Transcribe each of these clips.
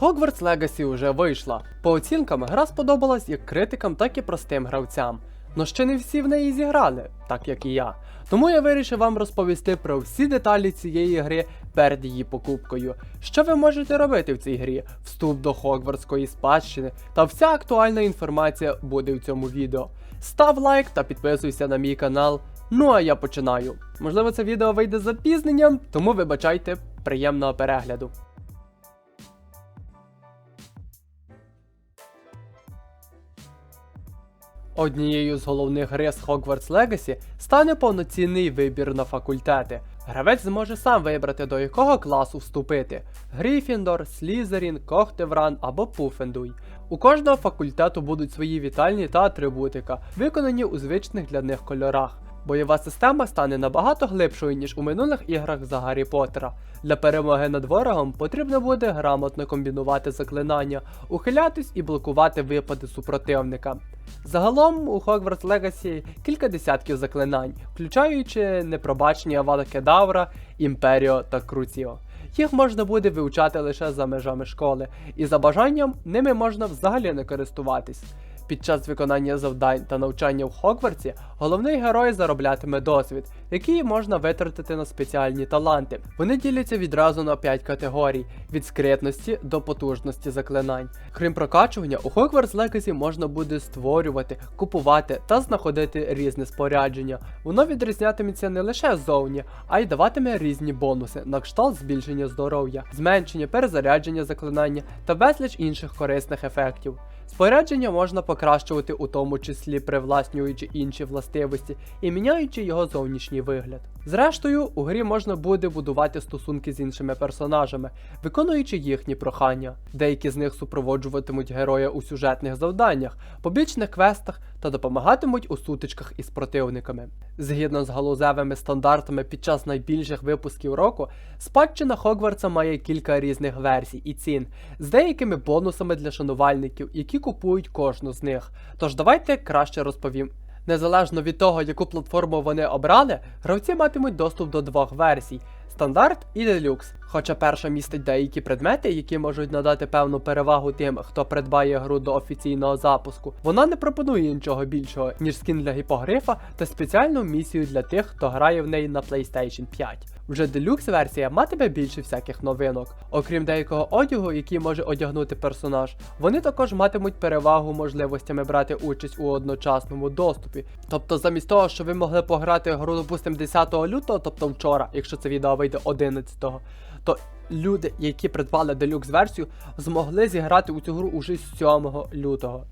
Hogwarts Legacy вже вийшла. По оцінкам, гра сподобалась як критикам, так і простим гравцям. Но ще не всі в неї зіграли, так як і я. Тому я вирішив вам розповісти про всі деталі цієї гри перед її покупкою. Що ви можете робити в цій грі, вступ до Хогвартської спадщини та вся актуальна інформація буде в цьому відео. Став лайк та підписуйся на мій канал. Ну а я починаю. Можливо, це відео вийде з запізненням, тому вибачайте, приємного перегляду. Однією з головних рис Hogwarts Legacy стане повноцінний вибір на факультети. Гравець зможе сам вибрати до якого класу вступити: Гріфіндор, Слізерін, Когтевран або Пуфендуй. У кожного факультету будуть свої вітальні та атрибутика, виконані у звичних для них кольорах. Бойова система стане набагато глибшою, ніж у минулих іграх за Гаррі Поттера. Для перемоги над ворогом потрібно буде грамотно комбінувати заклинання, ухилятись і блокувати випади супротивника. Загалом у Hogwarts Legacy кілька десятків заклинань, включаючи непробачні Авада Кедавра, Імперіо та Круціо. Їх можна буде вивчати лише за межами школи, і за бажанням ними можна взагалі не користуватись. Під час виконання завдань та навчання в Хогвартсі головний герой зароблятиме досвід, який можна витратити на спеціальні таланти. Вони діляться відразу на 5 категорій: від скритності до потужності заклинань. Крім прокачування, у Hogwarts Legacy можна буде створювати, купувати та знаходити різне спорядження. Воно відрізнятиметься не лише ззовні, а й даватиме різні бонуси на кшталт збільшення здоров'я, зменшення перезарядження заклинання та безліч інших корисних ефектів. Спорядження можна покращувати у тому числі привласнюючи інші властивості і міняючи його зовнішній вигляд. Зрештою, у грі можна буде будувати стосунки з іншими персонажами, виконуючи їхні прохання. Деякі з них супроводжуватимуть героя у сюжетних завданнях, побічних квестах та допомагатимуть у сутичках із противниками. Згідно з галузевими стандартами під час найбільших випусків року, спадщина Хогвартса має кілька різних версій і цін, з деякими бонусами для шанувальників, які купують кожну з них. Тож давайте краще розповім. Незалежно від того, яку платформу вони обрали, гравці матимуть доступ до двох версій стандарт і делюкс. Хоча перша містить деякі предмети, які можуть надати певну перевагу тим, хто придбає гру до офіційного запуску, вона не пропонує нічого більшого, ніж скін для гіпогрифа та спеціальну місію для тих, хто грає в неї на PlayStation 5. Вже делюкс версія матиме більше всяких новинок. Окрім деякого одягу, який може одягнути персонаж, вони також матимуть перевагу можливостями брати участь у одночасному доступі. Тобто, замість того, що ви могли пограти гру, допустим, 10 лютого, тобто вчора, якщо це відео вийде 11-го, то люди, які придбали делюкс версію, змогли зіграти у цю гру уже з 7 лютого.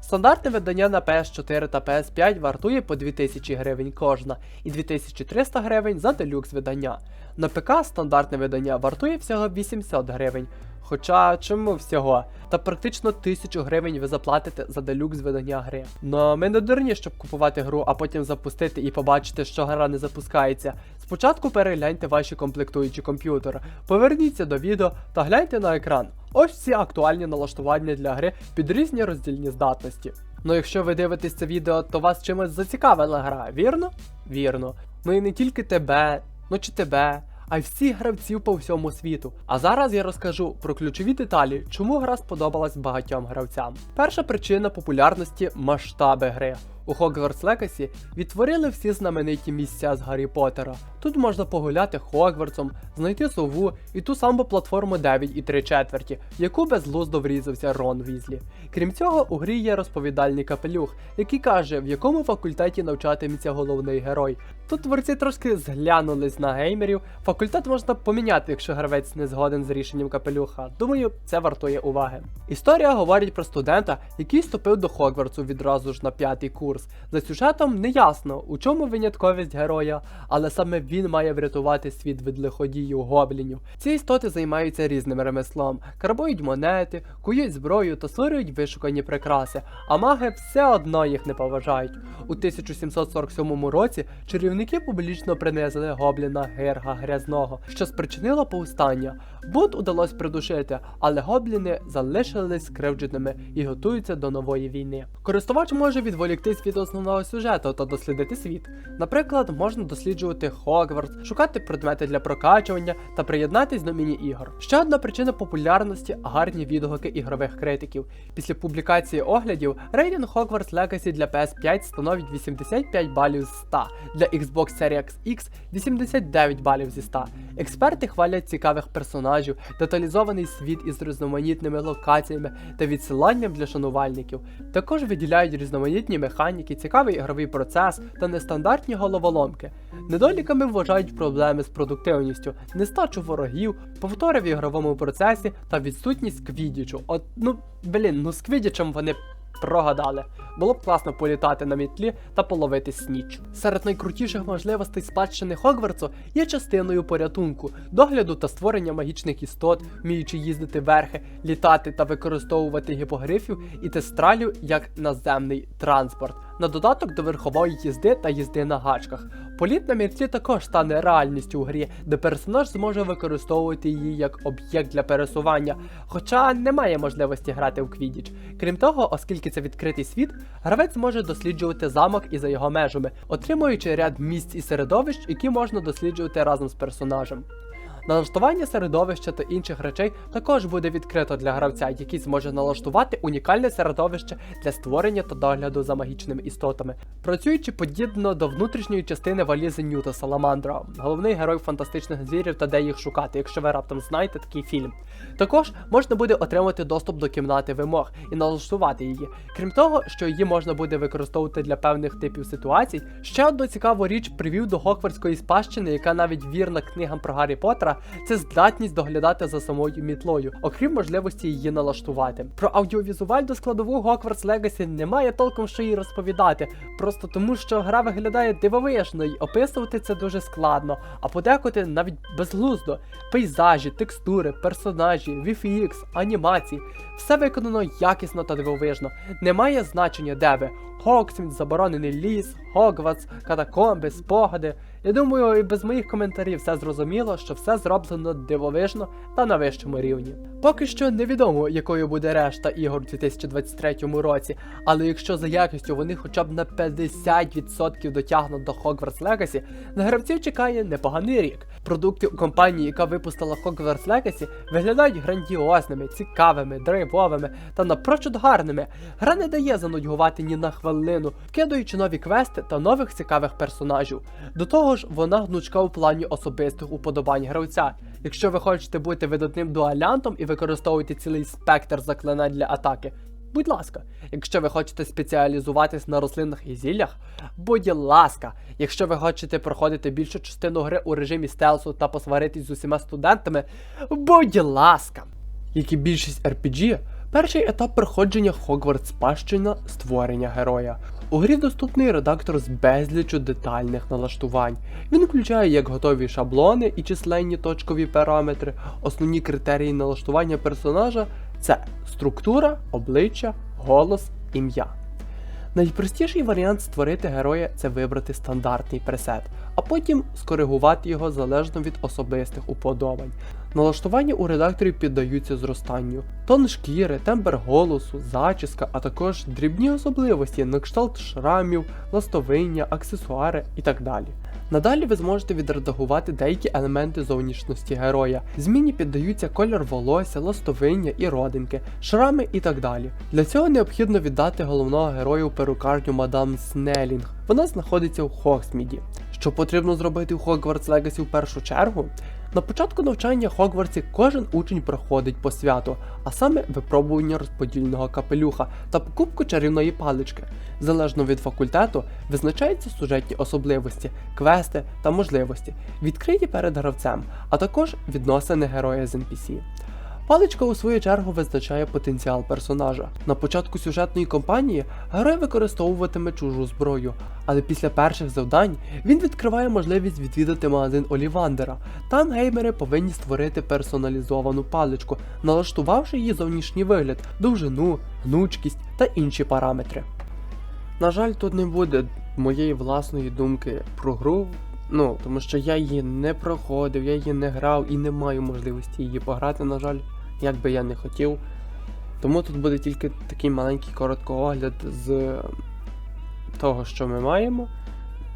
Стандартне видання на PS4 та PS5 вартує по 2000 гривень кожна і 2300 гривень за делюкс видання. На ПК стандартне видання вартує всього 800 гривень. Хоча чому всього? Та практично 1000 гривень ви заплатите за делюкс видання гри. Ну ми не дурні, щоб купувати гру, а потім запустити і побачити, що гра не запускається. Спочатку перегляньте ваші комплектуючі комп'ютера, поверніться до відео та гляньте на екран. Ось всі актуальні налаштування для гри під різні роздільні здатності. Ну якщо ви дивитесь це відео, то вас чимось зацікавила гра, вірно? Вірно. Ну і не тільки тебе, ну чи тебе, а й всіх гравців по всьому світу. А зараз я розкажу про ключові деталі, чому гра сподобалась багатьом гравцям. Перша причина популярності масштаби гри. У Hogwarts Legacy відтворили всі знамениті місця з Гаррі Поттера. Тут можна погуляти Хогвартсом, знайти сову і ту саму платформу 9 і 3 четверті, в яку безглуздо врізався Рон Візлі. Крім цього, у грі є розповідальний капелюх, який каже, в якому факультеті навчатиметься головний герой. Тут творці трошки зглянулись на геймерів. Факультет можна поміняти, якщо гравець не згоден з рішенням капелюха. Думаю, це вартує уваги. Історія говорить про студента, який вступив до Хогвартсу відразу ж на п'ятий курс. За сюжетом не ясно, у чому винятковість героя, але саме він має врятувати світ від лиходіїв гоблінів. Ці істоти займаються різним ремеслом, карбують монети, кують зброю та створюють вишукані прикраси, а маги все одно їх не поважають. У 1747 році чарівники публічно принесли гобліна Герга Грязного, що спричинило повстання. Бунт удалось придушити, але гобліни залишились скривдженими і готуються до нової війни. Користувач може відволіктись від основного сюжету та дослідити світ. Наприклад, можна досліджувати Хогвартс, шукати предмети для прокачування та приєднатись до міні-ігор. Ще одна причина популярності гарні відгуки ігрових критиків. Після публікації оглядів рейтинг Hogwarts Legacy для PS5 становить 85 балів з 100, для Xbox Series X 89 балів зі 100. Експерти хвалять цікавих персонажів, деталізований світ із різноманітними локаціями та відсиланням для шанувальників. Також виділяють різноманітні механіки, цікавий ігровий процес та нестандартні головоломки. Недоліками вважають проблеми з продуктивністю, нестачу ворогів, повтори в ігровому процесі та відсутність квідічу. От ну блін, ну з квідічем вони прогадали. Було б класно політати на мітлі та половити сніч. Серед найкрутіших можливостей спадщини Хогвартсу є частиною порятунку, догляду та створення магічних істот, вміючи їздити верхи, літати та використовувати гіпогрифів і тестралю як наземний транспорт. На додаток до верхової їзди та їзди на гачках. Політ на мітлі також стане реальністю у грі, де персонаж зможе використовувати її як об'єкт для пересування, хоча немає можливості грати в квідіч. Крім того, оскільки це відкритий світ, гравець може досліджувати замок і за його межами, отримуючи ряд місць і середовищ, які можна досліджувати разом з персонажем. Налаштування середовища та інших речей також буде відкрито для гравця, який зможе налаштувати унікальне середовище для створення та догляду за магічними істотами, працюючи подібно до внутрішньої частини валізи Ньюта Саламандра, головний герой фантастичних звірів та де їх шукати, якщо ви раптом знаєте такий фільм. Також можна буде отримати доступ до кімнати вимог і налаштувати її. Крім того, що її можна буде використовувати для певних типів ситуацій. Ще одну цікаву річ привів до Хоквартської спадщини, яка навіть вірна книгам про Гаррі Поттера, це здатність доглядати за самою мітлою, окрім можливості її налаштувати. Про аудіовізуальну складову Hogwarts Legacy немає толком що їй розповідати, просто тому що гра виглядає дивовижно і описувати це дуже складно, а подекуди навіть безглуздо. Пейзажі, текстури, персонажі, VFX, анімації все виконано якісно та дивовижно. Немає значення, де ви. Хоксміт, заборонений ліс, Хогвартс, катакомби, спогади. Я думаю, і без моїх коментарів все зрозуміло, що все зроблено дивовижно та на вищому рівні. Поки що невідомо, якою буде решта ігор у 2023 році, але якщо за якістю вони хоча б на 50% дотягнуть до Hogwarts Legacy, на гравців чекає непоганий рік. Продукти у компанії, яка випустила Hogwarts Legacy, виглядають грандіозними, цікавими, драйвовими та напрочуд гарними. Гра не дає занудьгувати ні на хвилину, вкидаючи нові квести та нових цікавих персонажів. До того ж, вона гнучка у плані особистих уподобань гравця. Якщо ви хочете бути видатним дуалянтом і використовуєте цілий спектр заклинань для атаки. Будь ласка, якщо ви хочете спеціалізуватись на рослинах і зіллях, будь ласка, якщо ви хочете проходити більшу частину гри у режимі стелсу та посваритись з усіма студентами, будь ласка. Як і більшість RPG, перший етап проходження Хогвартс спадщина створення героя. У грі доступний редактор з безлічу детальних налаштувань. Він включає як готові шаблони і численні точкові параметри. Основні критерії налаштування персонажа це структура, обличчя, голос, ім'я. Найпростіший варіант створити героя це вибрати стандартний пресет, а потім скоригувати його залежно від особистих уподобань. Налаштування у редакторі піддаються зростанню. Тон шкіри, тембр голосу, зачіска, а також дрібні особливості на кшталт шрамів, ластовиння, аксесуари і так далі. Надалі ви зможете відредагувати деякі елементи зовнішності героя. Зміні піддаються колір волосся, ластовиння і родинки, шрами і так далі. Для цього необхідно віддати головного героя у перукарню мадам Снелінг. Вона знаходиться у Хоксміді. Що потрібно зробити у Hogwarts Legacy в першу чергу? На початку навчання Хогвартсі кожен учень проходить по святу, а саме випробування розподільного капелюха та покупку чарівної палички. Залежно від факультету визначаються сюжетні особливості, квести та можливості, відкриті перед гравцем, а також відносини героя з NPC. Паличка у свою чергу визначає потенціал персонажа. На початку сюжетної кампанії герой використовуватиме чужу зброю, але після перших завдань він відкриває можливість відвідати магазин Олівандера. Там геймери повинні створити персоналізовану паличку, налаштувавши її зовнішній вигляд, довжину, гнучкість та інші параметри. На жаль, тут не буде моєї власної думки про гру. Ну, тому що я її не проходив, я її не грав і не маю можливості її пограти, на жаль, як би я не хотів. Тому тут буде тільки такий маленький короткоогляд з того, що ми маємо,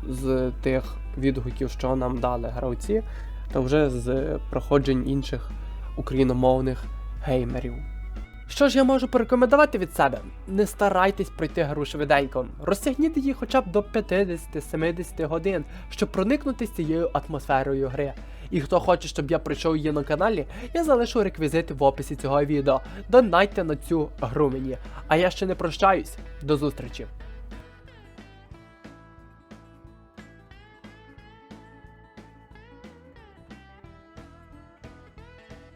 з тих відгуків, що нам дали гравці, та вже з проходжень інших україномовних геймерів. Що ж я можу порекомендувати від себе? Не старайтесь пройти гру швиденько. Розтягніть її хоча б до 50-70 годин, щоб проникнути з цією атмосферою гри. І хто хоче, щоб я пройшов її на каналі, я залишу реквізити в описі цього відео. Донайте на цю гру мені. А я ще не прощаюсь. До зустрічі!